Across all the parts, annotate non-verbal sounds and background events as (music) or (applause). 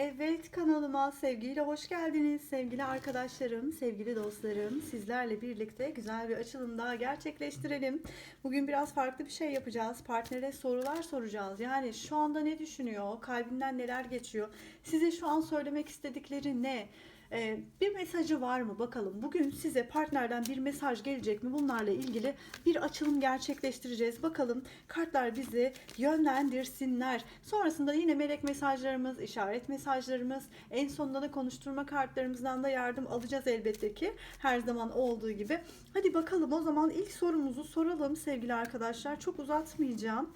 Evet kanalıma sevgiyle hoş geldiniz sevgili arkadaşlarım, sevgili dostlarım. Sizlerle birlikte güzel bir açılım daha gerçekleştirelim. Bugün biraz farklı bir şey yapacağız. Partnere sorular soracağız. Yani şu anda ne düşünüyor, kalbinden neler geçiyor, size şu an söylemek istedikleri ne? Ee, bir mesajı var mı bakalım. Bugün size partnerden bir mesaj gelecek mi? Bunlarla ilgili bir açılım gerçekleştireceğiz. Bakalım kartlar bizi yönlendirsinler. Sonrasında yine melek mesajlarımız, işaret mesajlarımız, en sonunda da konuşturma kartlarımızdan da yardım alacağız elbette ki. Her zaman olduğu gibi. Hadi bakalım o zaman ilk sorumuzu soralım sevgili arkadaşlar. Çok uzatmayacağım.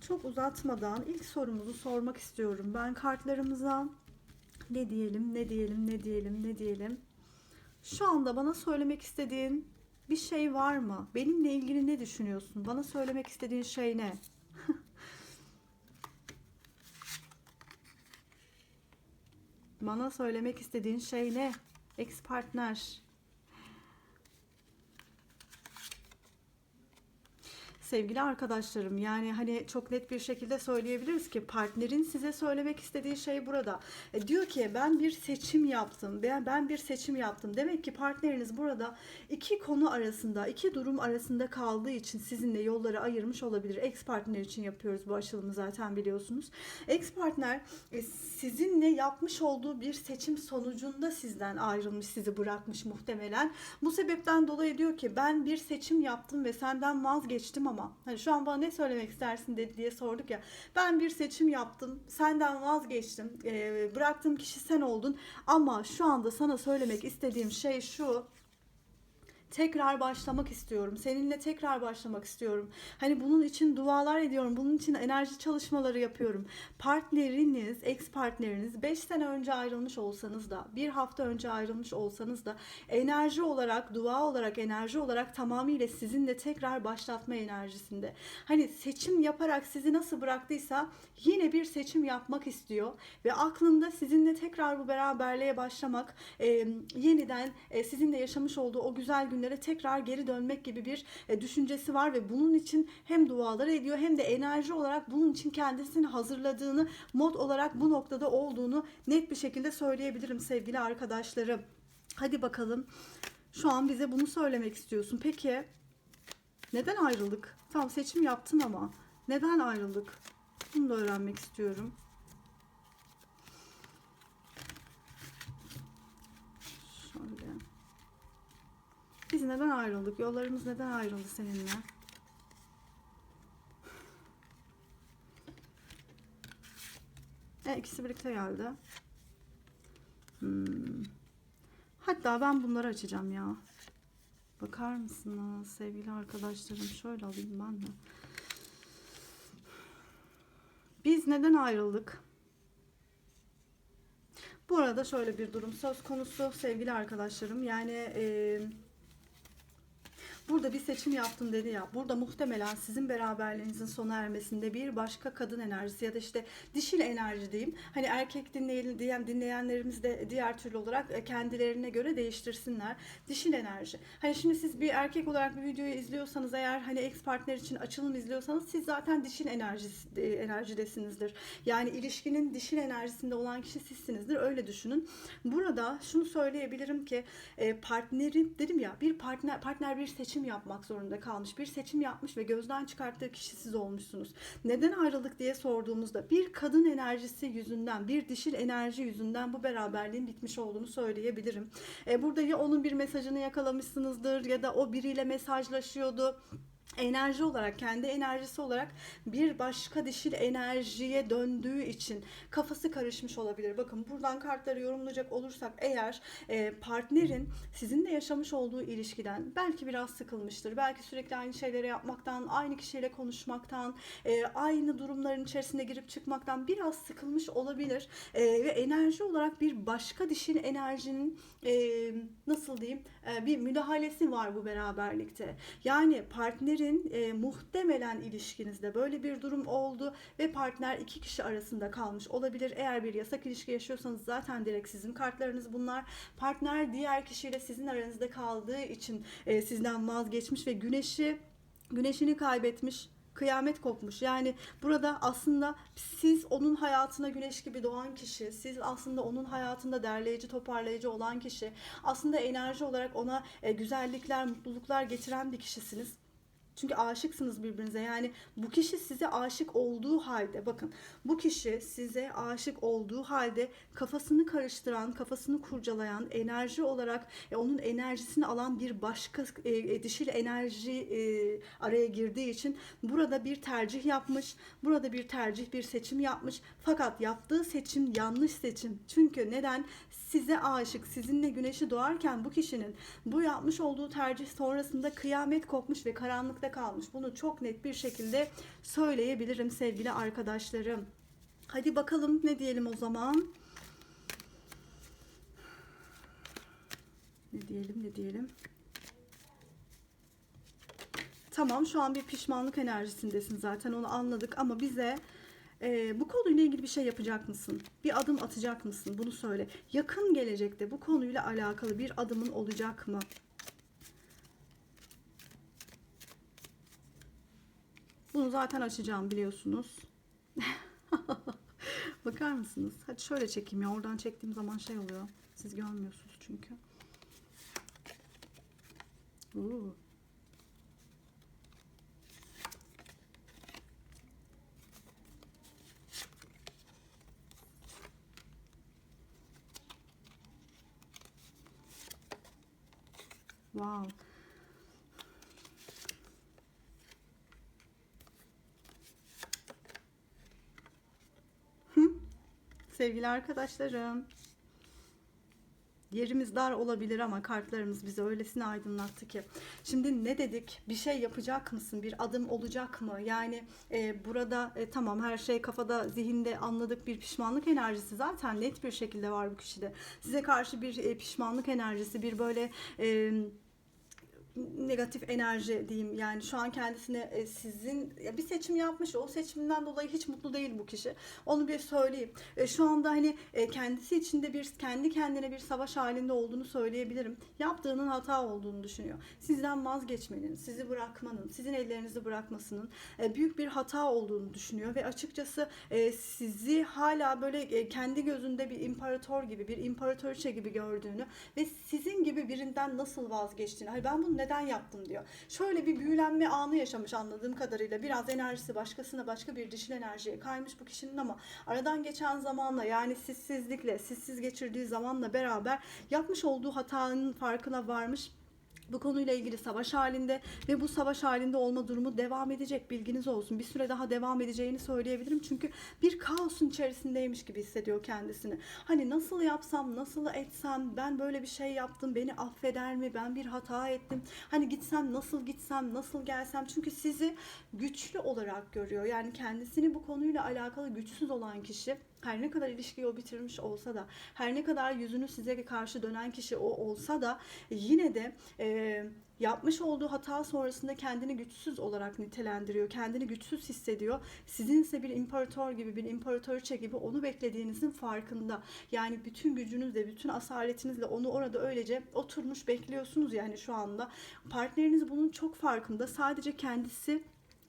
Çok uzatmadan ilk sorumuzu sormak istiyorum. Ben kartlarımıza ne diyelim, ne diyelim, ne diyelim, ne diyelim. Şu anda bana söylemek istediğin bir şey var mı? Benimle ilgili ne düşünüyorsun? Bana söylemek istediğin şey ne? (laughs) bana söylemek istediğin şey ne? Ex partner. Sevgili arkadaşlarım yani hani çok net bir şekilde söyleyebiliriz ki partnerin size söylemek istediği şey burada. E, diyor ki ben bir seçim yaptım. Ben ben bir seçim yaptım. Demek ki partneriniz burada iki konu arasında, iki durum arasında kaldığı için sizinle yolları ayırmış olabilir. Ex partner için yapıyoruz bu açılımı zaten biliyorsunuz. Ex partner e, sizinle yapmış olduğu bir seçim sonucunda sizden ayrılmış, sizi bırakmış muhtemelen. Bu sebepten dolayı diyor ki ben bir seçim yaptım ve senden vazgeçtim ama hani şu an bana ne söylemek istersin dedi diye sorduk ya. Ben bir seçim yaptım, senden vazgeçtim, e, bıraktığım kişi sen oldun ama şu anda sana söylemek istediğim şey şu tekrar başlamak istiyorum. Seninle tekrar başlamak istiyorum. Hani bunun için dualar ediyorum. Bunun için enerji çalışmaları yapıyorum. Partneriniz, ex partneriniz 5 sene önce ayrılmış olsanız da, bir hafta önce ayrılmış olsanız da enerji olarak, dua olarak, enerji olarak tamamıyla sizinle tekrar başlatma enerjisinde. Hani seçim yaparak sizi nasıl bıraktıysa yine bir seçim yapmak istiyor ve aklında sizinle tekrar bu beraberliğe başlamak, e, yeniden e, sizinle yaşamış olduğu o güzel günleri günlere tekrar geri dönmek gibi bir e, düşüncesi var ve bunun için hem dualar ediyor hem de enerji olarak bunun için kendisini hazırladığını, mod olarak bu noktada olduğunu net bir şekilde söyleyebilirim sevgili arkadaşlarım. Hadi bakalım. Şu an bize bunu söylemek istiyorsun. Peki neden ayrıldık? Tamam seçim yaptın ama neden ayrıldık? Bunu da öğrenmek istiyorum. Biz neden ayrıldık? Yollarımız neden ayrıldı seninle? E, ikisi birlikte geldi. Hmm. Hatta ben bunları açacağım ya. Bakar mısınız sevgili arkadaşlarım? Şöyle alayım ben de. Biz neden ayrıldık? Bu arada şöyle bir durum söz konusu sevgili arkadaşlarım. Yani e, Burada bir seçim yaptım dedi ya. Burada muhtemelen sizin beraberliğinizin sona ermesinde bir başka kadın enerjisi ya da işte dişil enerji diyeyim. Hani erkek dinleyen, diyen dinleyenlerimiz de diğer türlü olarak e, kendilerine göre değiştirsinler. Dişil enerji. Hani şimdi siz bir erkek olarak bir videoyu izliyorsanız eğer hani ex partner için açılım izliyorsanız siz zaten dişil enerjisi, e, enerjidesinizdir. Yani ilişkinin dişil enerjisinde olan kişi sizsinizdir. Öyle düşünün. Burada şunu söyleyebilirim ki e, partneri dedim ya bir partner partner bir seçim seçim yapmak zorunda kalmış. Bir seçim yapmış ve gözden çıkarttığı kişi siz olmuşsunuz. Neden ayrılık diye sorduğumuzda bir kadın enerjisi yüzünden, bir dişil enerji yüzünden bu beraberliğin bitmiş olduğunu söyleyebilirim. E, burada ya onun bir mesajını yakalamışsınızdır ya da o biriyle mesajlaşıyordu enerji olarak kendi enerjisi olarak bir başka dişil enerjiye döndüğü için kafası karışmış olabilir. Bakın buradan kartları yorumlayacak olursak eğer e, partnerin sizinle yaşamış olduğu ilişkiden belki biraz sıkılmıştır. Belki sürekli aynı şeyleri yapmaktan, aynı kişiyle konuşmaktan, e, aynı durumların içerisinde girip çıkmaktan biraz sıkılmış olabilir. E, ve enerji olarak bir başka dişil enerjinin e, nasıl diyeyim e, bir müdahalesi var bu beraberlikte. Yani partnerin sizin e, muhtemelen ilişkinizde böyle bir durum oldu ve partner iki kişi arasında kalmış olabilir. Eğer bir yasak ilişki yaşıyorsanız zaten direkt sizin kartlarınız bunlar. Partner diğer kişiyle sizin aranızda kaldığı için e, sizden vazgeçmiş ve güneşi güneşini kaybetmiş Kıyamet kopmuş. Yani burada aslında siz onun hayatına güneş gibi doğan kişi, siz aslında onun hayatında derleyici, toparlayıcı olan kişi, aslında enerji olarak ona e, güzellikler, mutluluklar getiren bir kişisiniz. Çünkü aşıksınız birbirinize. Yani bu kişi size aşık olduğu halde bakın bu kişi size aşık olduğu halde kafasını karıştıran, kafasını kurcalayan, enerji olarak e, onun enerjisini alan bir başka e, dişil enerji e, araya girdiği için burada bir tercih yapmış. Burada bir tercih, bir seçim yapmış. Fakat yaptığı seçim yanlış seçim. Çünkü neden? Size aşık, sizinle güneşi doğarken bu kişinin bu yapmış olduğu tercih sonrasında kıyamet kopmuş ve karanlıkta kalmış. Bunu çok net bir şekilde söyleyebilirim sevgili arkadaşlarım. Hadi bakalım ne diyelim o zaman? Ne diyelim ne diyelim? Tamam şu an bir pişmanlık enerjisindesin zaten onu anladık ama bize e, bu konuyla ilgili bir şey yapacak mısın? Bir adım atacak mısın? Bunu söyle. Yakın gelecekte bu konuyla alakalı bir adımın olacak mı? Bunu zaten açacağım biliyorsunuz. (laughs) Bakar mısınız? Hadi şöyle çekeyim ya. Oradan çektiğim zaman şey oluyor. Siz görmüyorsunuz çünkü. Oo. Wow. Sevgili arkadaşlarım. Yerimiz dar olabilir ama kartlarımız bizi öylesine aydınlattı ki. Şimdi ne dedik? Bir şey yapacak mısın? Bir adım olacak mı? Yani e, burada e, tamam her şey kafada, zihinde anladık bir pişmanlık enerjisi zaten net bir şekilde var bu kişide. Size karşı bir e, pişmanlık enerjisi, bir böyle e, negatif enerji diyeyim. Yani şu an kendisine e, sizin bir seçim yapmış o seçiminden dolayı hiç mutlu değil bu kişi. Onu bir söyleyeyim. E, şu anda hani e, kendisi içinde bir kendi kendine bir savaş halinde olduğunu söyleyebilirim. Yaptığının hata olduğunu düşünüyor. Sizden vazgeçmenin sizi bırakmanın sizin ellerinizi bırakmasının büyük bir hata olduğunu düşünüyor ve açıkçası sizi hala böyle kendi gözünde bir imparator gibi bir imparatoriçe gibi gördüğünü ve sizin gibi birinden nasıl vazgeçtiğini hani ben bunu neden yaptım diyor. Şöyle bir büyülenme anı yaşamış anladığım kadarıyla. Biraz enerjisi başkasına başka bir dişil enerjiye kaymış bu kişinin ama aradan geçen zamanla yani sessizlikle, sessiz geçirdiği zamanla beraber yapmış olduğu hatanın farkına varmış bu konuyla ilgili savaş halinde ve bu savaş halinde olma durumu devam edecek bilginiz olsun. Bir süre daha devam edeceğini söyleyebilirim. Çünkü bir kaosun içerisindeymiş gibi hissediyor kendisini. Hani nasıl yapsam, nasıl etsem, ben böyle bir şey yaptım, beni affeder mi, ben bir hata ettim. Hani gitsem, nasıl gitsem, nasıl gelsem. Çünkü sizi güçlü olarak görüyor. Yani kendisini bu konuyla alakalı güçsüz olan kişi her ne kadar ilişkiyi o bitirmiş olsa da, her ne kadar yüzünü size karşı dönen kişi o olsa da yine de e, yapmış olduğu hata sonrasında kendini güçsüz olarak nitelendiriyor. Kendini güçsüz hissediyor. Sizin ise bir imparator gibi, bir imparatoriçe gibi onu beklediğinizin farkında. Yani bütün gücünüzle, bütün asaletinizle onu orada öylece oturmuş bekliyorsunuz yani şu anda. Partneriniz bunun çok farkında. Sadece kendisi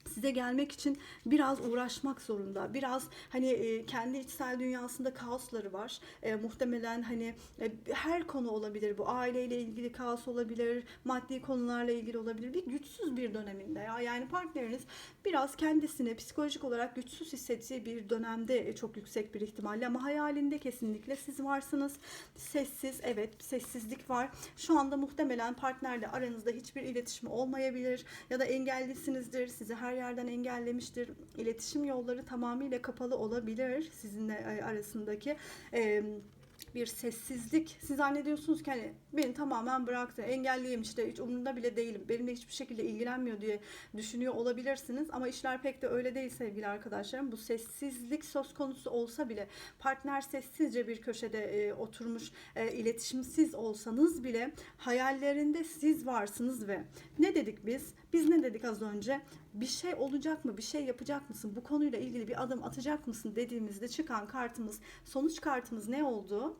size gelmek için biraz uğraşmak zorunda. Biraz hani e, kendi içsel dünyasında kaosları var. E, muhtemelen hani e, her konu olabilir bu. Aileyle ilgili kaos olabilir, maddi konularla ilgili olabilir. Bir güçsüz bir döneminde ya. Yani partneriniz biraz kendisini psikolojik olarak güçsüz hissettiği bir dönemde e, çok yüksek bir ihtimalle ama hayalinde kesinlikle siz varsınız. Sessiz, evet sessizlik var. Şu anda muhtemelen partnerle aranızda hiçbir iletişim olmayabilir ya da engellisinizdir. Sizi her yerden engellemiştir. İletişim yolları tamamıyla kapalı olabilir sizinle e, arasındaki. E, bir sessizlik. Siz zannediyorsunuz ki hani beni tamamen bıraktı, engelliyim işte hiç umurunda bile değilim, benimle hiçbir şekilde ilgilenmiyor diye düşünüyor olabilirsiniz. Ama işler pek de öyle değil sevgili arkadaşlarım. Bu sessizlik söz konusu olsa bile partner sessizce bir köşede e, oturmuş, e, iletişimsiz olsanız bile hayallerinde siz varsınız ve ne dedik biz? Biz ne dedik az önce? Bir şey olacak mı? Bir şey yapacak mısın? Bu konuyla ilgili bir adım atacak mısın dediğimizde çıkan kartımız, sonuç kartımız ne oldu?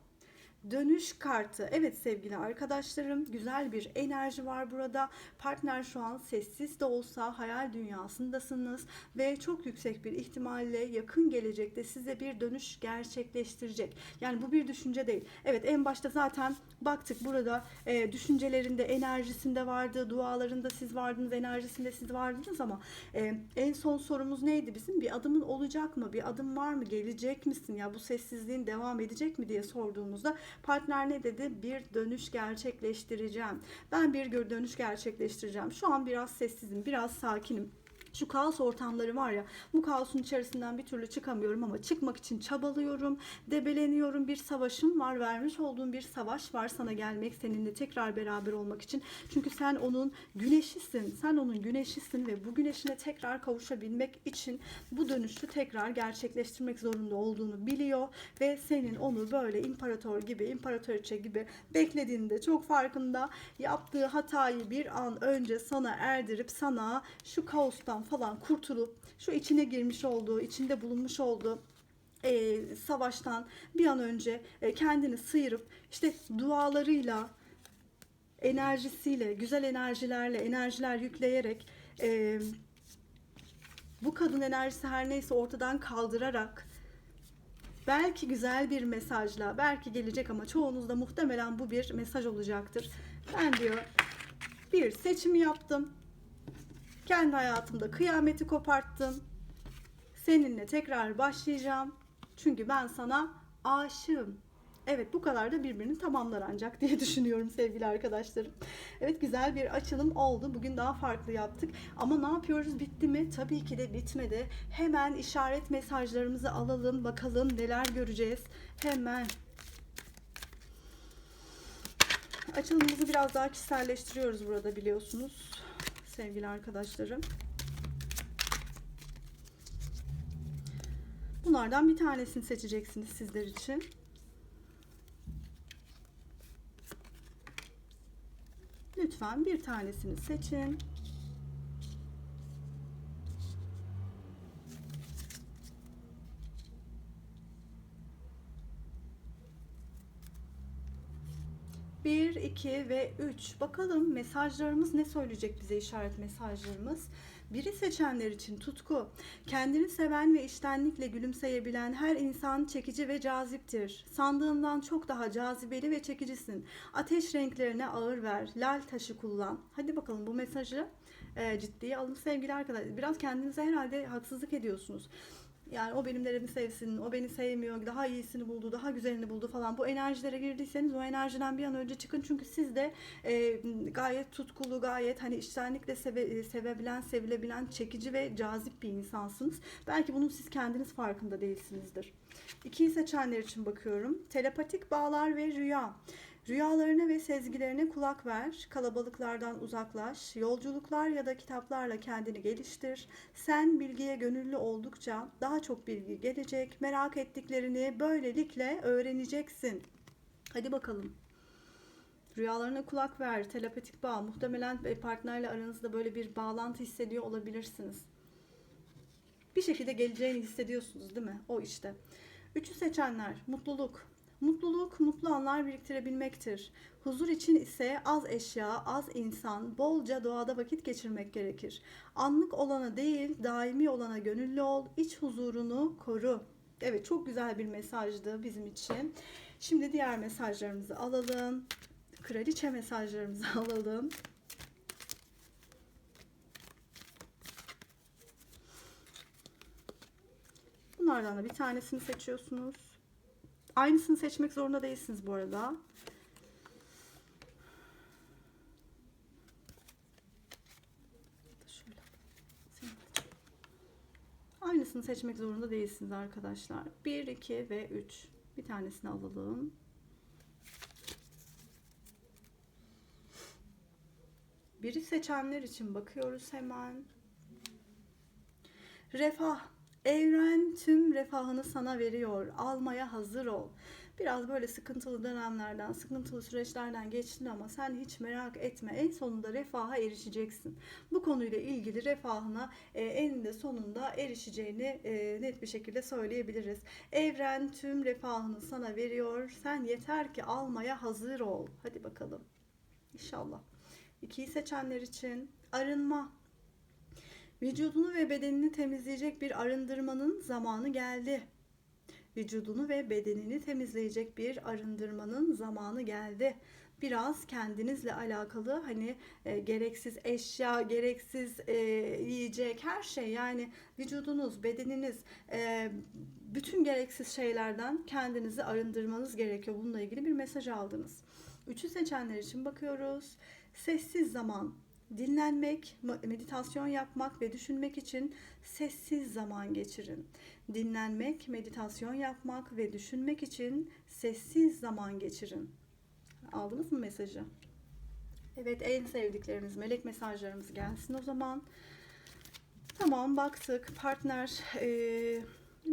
Dönüş kartı. Evet sevgili arkadaşlarım güzel bir enerji var burada. Partner şu an sessiz de olsa hayal dünyasındasınız ve çok yüksek bir ihtimalle yakın gelecekte size bir dönüş gerçekleştirecek. Yani bu bir düşünce değil. Evet en başta zaten baktık burada e, düşüncelerinde, enerjisinde vardı, dualarında siz vardınız, enerjisinde siz vardınız ama e, en son sorumuz neydi bizim? Bir adımın olacak mı? Bir adım var mı? Gelecek misin? Ya bu sessizliğin devam edecek mi diye sorduğumuzda partner ne dedi? Bir dönüş gerçekleştireceğim. Ben bir dönüş gerçekleştireceğim. Şu an biraz sessizim, biraz sakinim. Şu kaos ortamları var ya, bu kaosun içerisinden bir türlü çıkamıyorum ama çıkmak için çabalıyorum, debeleniyorum. Bir savaşım var, vermiş olduğum bir savaş var sana gelmek, seninle tekrar beraber olmak için. Çünkü sen onun güneşisin, sen onun güneşisin ve bu güneşine tekrar kavuşabilmek için bu dönüşü tekrar gerçekleştirmek zorunda olduğunu biliyor ve senin onu böyle imparator gibi, imparatoriçe gibi beklediğinde çok farkında yaptığı hatayı bir an önce sana erdirip sana şu kaostan falan kurtulup şu içine girmiş olduğu, içinde bulunmuş olduğu e, savaştan bir an önce e, kendini sıyırıp işte dualarıyla enerjisiyle, güzel enerjilerle, enerjiler yükleyerek e, bu kadın enerjisi her neyse ortadan kaldırarak belki güzel bir mesajla, belki gelecek ama çoğunuzda muhtemelen bu bir mesaj olacaktır. Ben diyor bir seçim yaptım. Kendi hayatımda kıyameti koparttım. Seninle tekrar başlayacağım. Çünkü ben sana aşığım. Evet bu kadar da birbirini tamamlar ancak (laughs) diye düşünüyorum sevgili arkadaşlarım. Evet güzel bir açılım oldu. Bugün daha farklı yaptık. Ama ne yapıyoruz? Bitti mi? Tabii ki de bitmedi. Hemen işaret mesajlarımızı alalım. Bakalım neler göreceğiz. Hemen. Açılımımızı biraz daha kişiselleştiriyoruz burada biliyorsunuz. Sevgili arkadaşlarım. Bunlardan bir tanesini seçeceksiniz sizler için. Lütfen bir tanesini seçin. Bir, iki ve üç. Bakalım mesajlarımız ne söyleyecek bize işaret mesajlarımız. Biri seçenler için tutku. Kendini seven ve içtenlikle gülümseyebilen her insan çekici ve caziptir. Sandığından çok daha cazibeli ve çekicisin. Ateş renklerine ağır ver. Lal taşı kullan. Hadi bakalım bu mesajı e, ciddiye alın sevgili arkadaşlar. Biraz kendinize herhalde haksızlık ediyorsunuz. Yani o benim neremi sevsin, o beni sevmiyor, daha iyisini buldu, daha güzelini buldu falan. Bu enerjilere girdiyseniz o enerjiden bir an önce çıkın. Çünkü siz de e, gayet tutkulu, gayet hani içtenlikle seve, e, sevebilen, sevilebilen, çekici ve cazip bir insansınız. Belki bunun siz kendiniz farkında değilsinizdir. İkiyi seçenler için bakıyorum. Telepatik bağlar ve rüya. Rüyalarına ve sezgilerine kulak ver, kalabalıklardan uzaklaş, yolculuklar ya da kitaplarla kendini geliştir. Sen bilgiye gönüllü oldukça daha çok bilgi gelecek, merak ettiklerini böylelikle öğreneceksin. Hadi bakalım. Rüyalarına kulak ver, telepatik bağ. Muhtemelen partnerle aranızda böyle bir bağlantı hissediyor olabilirsiniz. Bir şekilde geleceğini hissediyorsunuz değil mi? O işte. Üçü seçenler, mutluluk. Mutluluk mutlu anlar biriktirebilmektir. Huzur için ise az eşya, az insan, bolca doğada vakit geçirmek gerekir. Anlık olana değil, daimi olana gönüllü ol, iç huzurunu koru. Evet çok güzel bir mesajdı bizim için. Şimdi diğer mesajlarımızı alalım. Kraliçe mesajlarımızı (laughs) alalım. Bunlardan da bir tanesini seçiyorsunuz. Aynısını seçmek zorunda değilsiniz bu arada. Aynısını seçmek zorunda değilsiniz arkadaşlar. 1, 2 ve 3. Bir tanesini alalım. Biri seçenler için bakıyoruz hemen. Refah, Evren tüm refahını sana veriyor. Almaya hazır ol. Biraz böyle sıkıntılı dönemlerden, sıkıntılı süreçlerden geçtin ama sen hiç merak etme. En sonunda refaha erişeceksin. Bu konuyla ilgili refahına e, eninde sonunda erişeceğini e, net bir şekilde söyleyebiliriz. Evren tüm refahını sana veriyor. Sen yeter ki almaya hazır ol. Hadi bakalım. İnşallah. İkiyi seçenler için arınma. Vücudunu ve bedenini temizleyecek bir arındırmanın zamanı geldi. Vücudunu ve bedenini temizleyecek bir arındırmanın zamanı geldi. Biraz kendinizle alakalı hani e, gereksiz eşya, gereksiz e, yiyecek her şey yani vücudunuz, bedeniniz e, bütün gereksiz şeylerden kendinizi arındırmanız gerekiyor. Bununla ilgili bir mesaj aldınız. Üçü seçenler için bakıyoruz. Sessiz zaman, dinlenmek, meditasyon yapmak ve düşünmek için sessiz zaman geçirin. Dinlenmek, meditasyon yapmak ve düşünmek için sessiz zaman geçirin. Aldınız mı mesajı? Evet en sevdikleriniz melek mesajlarımız gelsin o zaman. Tamam baktık partner eee,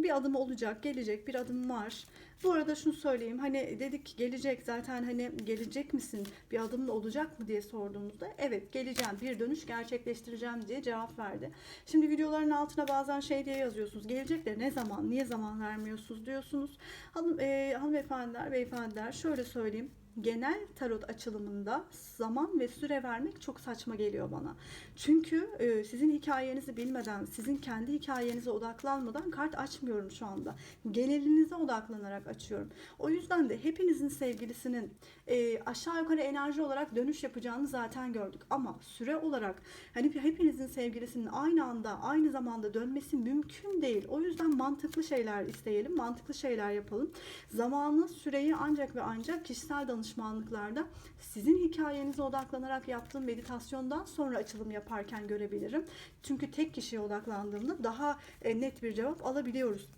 bir adım olacak gelecek bir adım var. Bu arada şunu söyleyeyim hani dedik gelecek zaten hani gelecek misin bir adımla olacak mı diye sorduğumuzda evet geleceğim bir dönüş gerçekleştireceğim diye cevap verdi. Şimdi videoların altına bazen şey diye yazıyorsunuz gelecek de ne zaman niye zaman vermiyorsunuz diyorsunuz. Hanım, e, hanımefendiler beyefendiler şöyle söyleyeyim genel tarot açılımında zaman ve süre vermek çok saçma geliyor bana. Çünkü e, sizin hikayenizi bilmeden, sizin kendi hikayenize odaklanmadan kart açmıyorum şu anda. Genelinize odaklanarak açıyorum. O yüzden de hepinizin sevgilisinin e, aşağı yukarı enerji olarak dönüş yapacağını zaten gördük. Ama süre olarak hani hepinizin sevgilisinin aynı anda, aynı zamanda dönmesi mümkün değil. O yüzden mantıklı şeyler isteyelim, mantıklı şeyler yapalım. Zamanı, süreyi ancak ve ancak kişisel danışmanlıklarda sizin hikayenize odaklanarak yaptığım meditasyondan sonra açılım yaparken görebilirim. Çünkü tek kişiye odaklandığımda daha e, net bir cevap alabiliyoruz.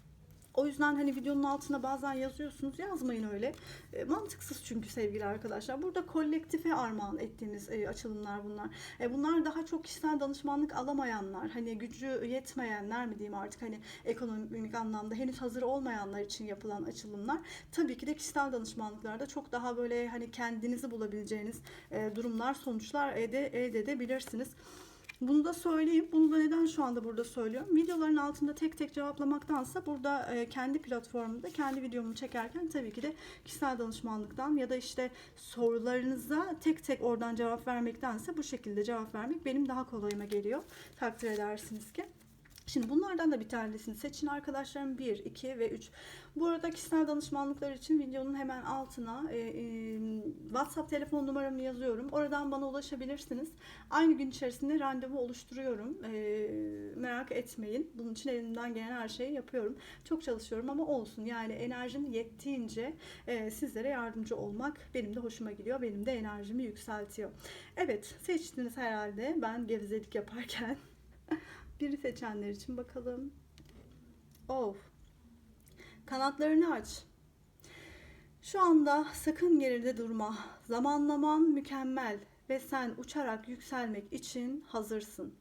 O yüzden hani videonun altına bazen yazıyorsunuz yazmayın öyle. E, mantıksız çünkü sevgili arkadaşlar. Burada kolektife armağan ettiğimiz e, açılımlar bunlar. E, bunlar daha çok kişisel danışmanlık alamayanlar, hani gücü yetmeyenler mi diyeyim artık hani ekonomik anlamda henüz hazır olmayanlar için yapılan açılımlar. Tabii ki de kişisel danışmanlıklarda çok daha böyle hani kendinizi bulabileceğiniz e, durumlar, sonuçlar elde, elde edebilirsiniz. Bunu da söyleyeyim. Bunu da neden şu anda burada söylüyorum? Videoların altında tek tek cevaplamaktansa burada e, kendi platformumda kendi videomu çekerken tabii ki de kişisel danışmanlıktan ya da işte sorularınıza tek tek oradan cevap vermektense bu şekilde cevap vermek benim daha kolayıma geliyor. Takdir edersiniz ki. Şimdi bunlardan da bir tanesini seçin arkadaşlarım 1, 2 ve 3. Bu arada kişisel danışmanlıklar için videonun hemen altına e, e, WhatsApp telefon numaramı yazıyorum. Oradan bana ulaşabilirsiniz. Aynı gün içerisinde randevu oluşturuyorum. E, merak etmeyin. Bunun için elimden gelen her şeyi yapıyorum. Çok çalışıyorum ama olsun. Yani enerjim yettiğince e, sizlere yardımcı olmak benim de hoşuma gidiyor. Benim de enerjimi yükseltiyor. Evet seçtiniz herhalde ben gevezelik yaparken. (laughs) Biri seçenler için bakalım. Of. Kanatlarını aç. Şu anda sakın geride durma. Zamanlaman mükemmel ve sen uçarak yükselmek için hazırsın.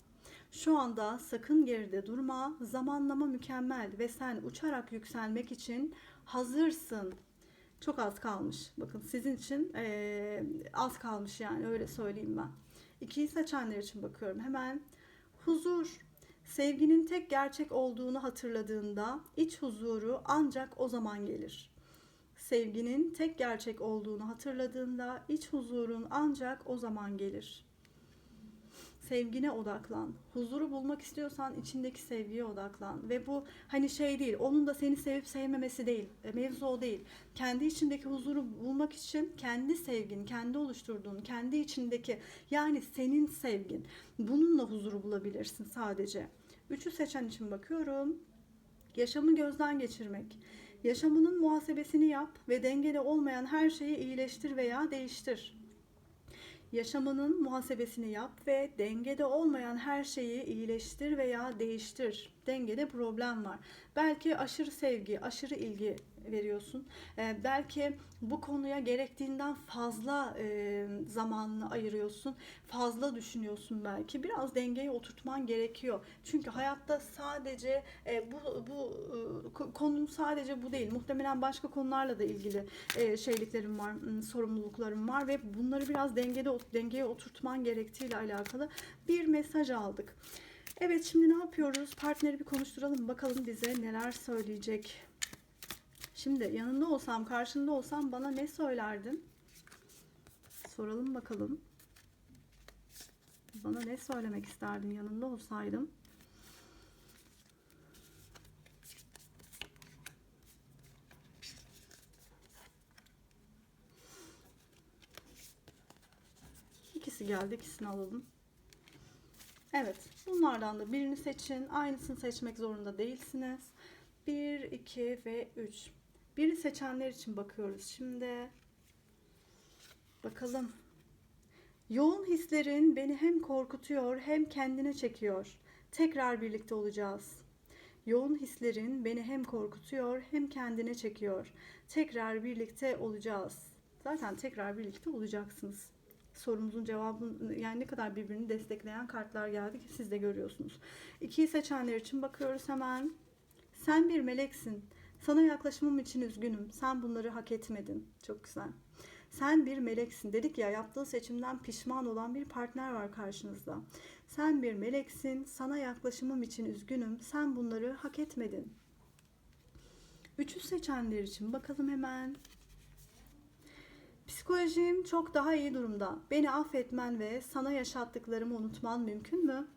Şu anda sakın geride durma. Zamanlama mükemmel ve sen uçarak yükselmek için hazırsın. Çok az kalmış. Bakın sizin için eee, az kalmış yani öyle söyleyeyim ben. İkiyi seçenler için bakıyorum. Hemen huzur, Sevginin tek gerçek olduğunu hatırladığında iç huzuru ancak o zaman gelir. Sevginin tek gerçek olduğunu hatırladığında iç huzurun ancak o zaman gelir. Sevgine odaklan. Huzuru bulmak istiyorsan içindeki sevgiye odaklan. Ve bu hani şey değil, onun da seni sevip sevmemesi değil. E, Mevzu o değil. Kendi içindeki huzuru bulmak için kendi sevgin, kendi oluşturduğun, kendi içindeki yani senin sevgin. Bununla huzuru bulabilirsin sadece. Üçü seçen için bakıyorum. Yaşamı gözden geçirmek. Yaşamının muhasebesini yap ve dengede olmayan her şeyi iyileştir veya değiştir. Yaşamının muhasebesini yap ve dengede olmayan her şeyi iyileştir veya değiştir. Dengede problem var. Belki aşırı sevgi, aşırı ilgi veriyorsun. Ee, belki bu konuya gerektiğinden fazla e, zamanını ayırıyorsun. Fazla düşünüyorsun belki. Biraz dengeyi oturtman gerekiyor. Çünkü hayatta sadece e, bu bu e, ko- konun sadece bu değil. Muhtemelen başka konularla da ilgili e, şeyliklerim var, m, sorumluluklarım var ve bunları biraz dengede dengeye oturtman gerektiğiyle alakalı bir mesaj aldık. Evet şimdi ne yapıyoruz? Partneri bir konuşturalım bakalım bize neler söyleyecek. Şimdi yanında olsam, karşında olsam bana ne söylerdin? Soralım bakalım. Bana ne söylemek isterdin yanında olsaydım? İkisi geldi, ikisini alalım. Evet, bunlardan da birini seçin. Aynısını seçmek zorunda değilsiniz. 1, 2 ve 3. Biri seçenler için bakıyoruz şimdi. Bakalım. Yoğun hislerin beni hem korkutuyor hem kendine çekiyor. Tekrar birlikte olacağız. Yoğun hislerin beni hem korkutuyor hem kendine çekiyor. Tekrar birlikte olacağız. Zaten tekrar birlikte olacaksınız. Sorumuzun cevabını yani ne kadar birbirini destekleyen kartlar geldi ki siz de görüyorsunuz. İkiyi seçenler için bakıyoruz hemen. Sen bir meleksin. Sana yaklaşımım için üzgünüm. Sen bunları hak etmedin. Çok güzel. Sen bir meleksin. Dedik ya yaptığı seçimden pişman olan bir partner var karşınızda. Sen bir meleksin. Sana yaklaşımım için üzgünüm. Sen bunları hak etmedin. Üçü seçenler için bakalım hemen. Psikolojim çok daha iyi durumda. Beni affetmen ve sana yaşattıklarımı unutman mümkün mü?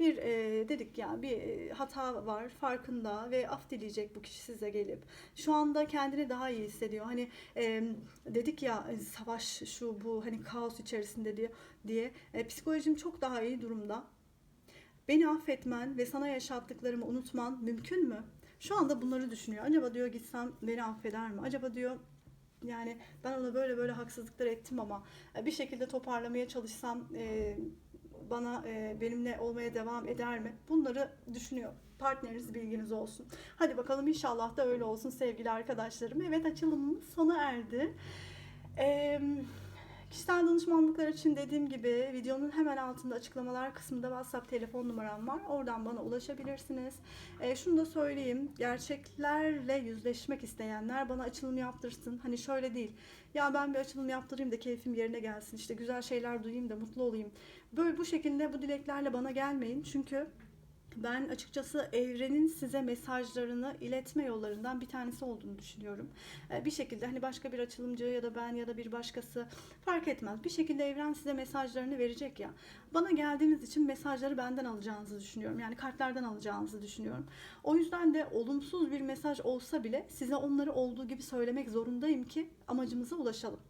Bir e, dedik ya bir e, hata var farkında ve af dileyecek bu kişi size gelip şu anda kendini daha iyi hissediyor. Hani e, dedik ya e, savaş şu bu hani kaos içerisinde diye diye. E, psikolojim çok daha iyi durumda. Beni affetmen ve sana yaşattıklarımı unutman mümkün mü? Şu anda bunları düşünüyor. Acaba diyor gitsem beni affeder mi? Acaba diyor yani ben ona böyle böyle haksızlıklar ettim ama e, bir şekilde toparlamaya çalışsam e, bana e, benimle olmaya devam eder mi? Bunları düşünüyor. Partneriniz bilginiz olsun. Hadi bakalım inşallah da öyle olsun sevgili arkadaşlarım. Evet açılımımız sona erdi. Eee Kişisel danışmanlıklar için dediğim gibi videonun hemen altında açıklamalar kısmında WhatsApp telefon numaram var. Oradan bana ulaşabilirsiniz. E, şunu da söyleyeyim. Gerçeklerle yüzleşmek isteyenler bana açılım yaptırsın. Hani şöyle değil. Ya ben bir açılım yaptırayım da keyfim yerine gelsin. İşte güzel şeyler duyayım da mutlu olayım. Böyle bu şekilde bu dileklerle bana gelmeyin. Çünkü ben açıkçası evrenin size mesajlarını iletme yollarından bir tanesi olduğunu düşünüyorum. Ee, Bir şekilde hani başka bir açılımcı ya da ben ya da bir başkası fark etmez. Bir şekilde evren size mesajlarını verecek ya. Bana geldiğiniz için mesajları benden alacağınızı düşünüyorum. Yani kartlardan alacağınızı düşünüyorum. O yüzden de olumsuz bir mesaj olsa bile size onları olduğu gibi söylemek zorundayım ki amacımıza ulaşalım.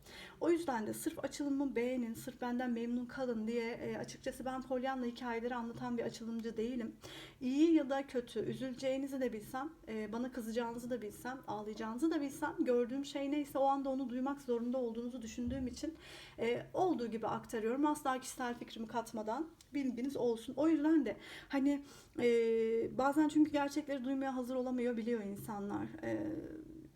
O yüzden de sırf açılımı beğenin, sırf benden memnun kalın diye e, açıkçası ben Pollyanna hikayeleri anlatan bir açılımcı değilim. İyi ya da kötü, üzüleceğinizi de bilsem, e, bana kızacağınızı da bilsem, ağlayacağınızı da bilsem, gördüğüm şey neyse o anda onu duymak zorunda olduğunuzu düşündüğüm için e, olduğu gibi aktarıyorum. Asla kişisel fikrimi katmadan bilginiz olsun. O yüzden de hani e, bazen çünkü gerçekleri duymaya hazır olamıyor biliyor insanlar. E,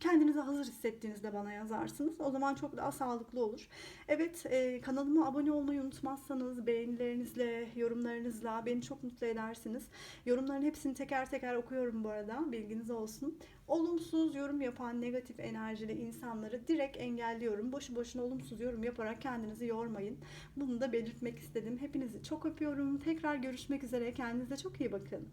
kendinizi hazır hissettiğinizde bana yazarsınız. O zaman çok daha sağlıklı olur. Evet e, kanalıma abone olmayı unutmazsanız beğenilerinizle, yorumlarınızla beni çok mutlu edersiniz. Yorumların hepsini teker teker okuyorum bu arada. Bilginiz olsun. Olumsuz yorum yapan negatif enerjili insanları direkt engelliyorum. Boşu boşuna olumsuz yorum yaparak kendinizi yormayın. Bunu da belirtmek istedim. Hepinizi çok öpüyorum. Tekrar görüşmek üzere. Kendinize çok iyi bakın.